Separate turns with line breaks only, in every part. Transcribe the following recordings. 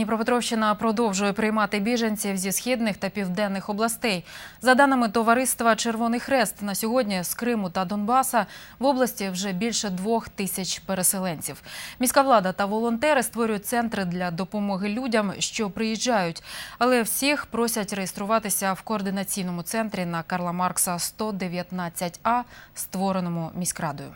Дніпропетровщина продовжує приймати біженців зі східних та південних областей. За даними товариства Червоний Хрест, на сьогодні з Криму та Донбаса в області вже більше двох тисяч переселенців. Міська влада та волонтери створюють центри для допомоги людям, що приїжджають, але всіх просять реєструватися в координаційному центрі на Карла Маркса 119А, створеному міськрадою.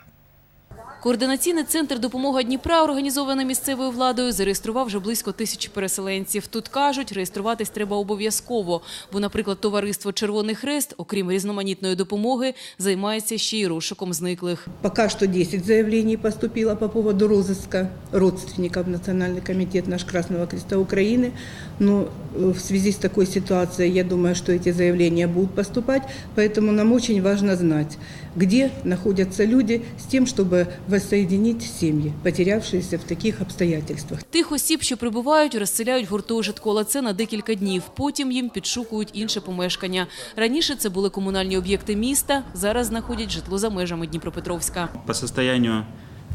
Координаційний центр «Допомога Дніпра», організований місцевою владою, зареєстрував вже близько тисячі переселенців. Тут кажуть, реєструватись треба обов'язково, бо, наприклад, товариство «Червоний Хрест», окрім різноманітної допомоги, займається ще й розшуком зниклих.
Пока что 10 заявлений поступило по поводу розыска родственников в Национальный комитет наш Красного Креста Украины. Но э, в связи с такой ситуацией, я думаю, что эти заявления будут поступать. Поэтому нам очень важно знать, где находятся люди с тем, чтобы воссоединить семьи, потерявшиеся в таких обстоятельствах.
Тих осіб, що прибувають, розселяють в гуртожитку, але це на декілька днів. Потім їм підшукують інше помешкання. Раніше це були комунальні об'єкти міста, зараз знаходять житло за межами Дніпропетровська.
По состоянию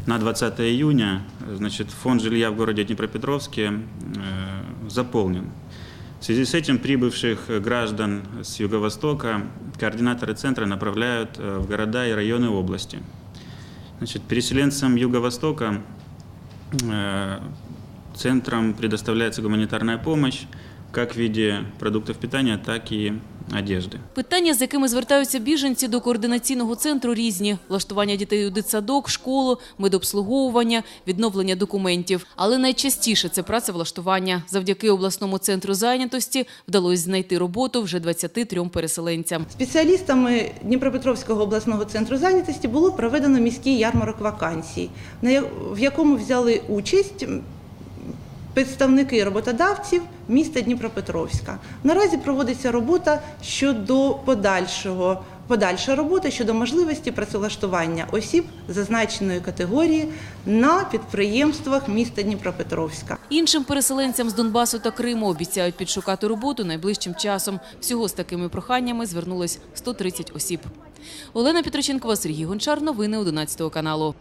на 20 июня значит, фонд жилья в городе Днепропетровске э, заполнен. В связи с этим прибывших граждан с юго-востока координаторы центра направляют э, в города и районы области. Значит, переселенцам юго-востока э, центром предоставляется гуманитарная помощь как в виде продуктов питания, так и одежды.
Питання, з якими звертаються біженці до координаційного центру, різні: влаштування дітей у дитсадок, школу, медобслуговування, відновлення документів. Але найчастіше це працевлаштування. Завдяки обласному центру зайнятості вдалося знайти роботу вже 23 переселенцям.
Спеціалістами Дніпропетровського обласного центру зайнятості було проведено міський ярмарок вакансій, в якому взяли участь представники роботодавців міста Дніпропетровська. Наразі проводиться робота щодо подальшого. Подальша робота щодо можливості працевлаштування осіб зазначеної категорії на підприємствах міста Дніпропетровська.
Іншим переселенцям з Донбасу та Криму обіцяють підшукати роботу найближчим часом. Всього з такими проханнями звернулось 130 осіб. Олена Петроченкова, Сергій Гончар. Новини 11 каналу.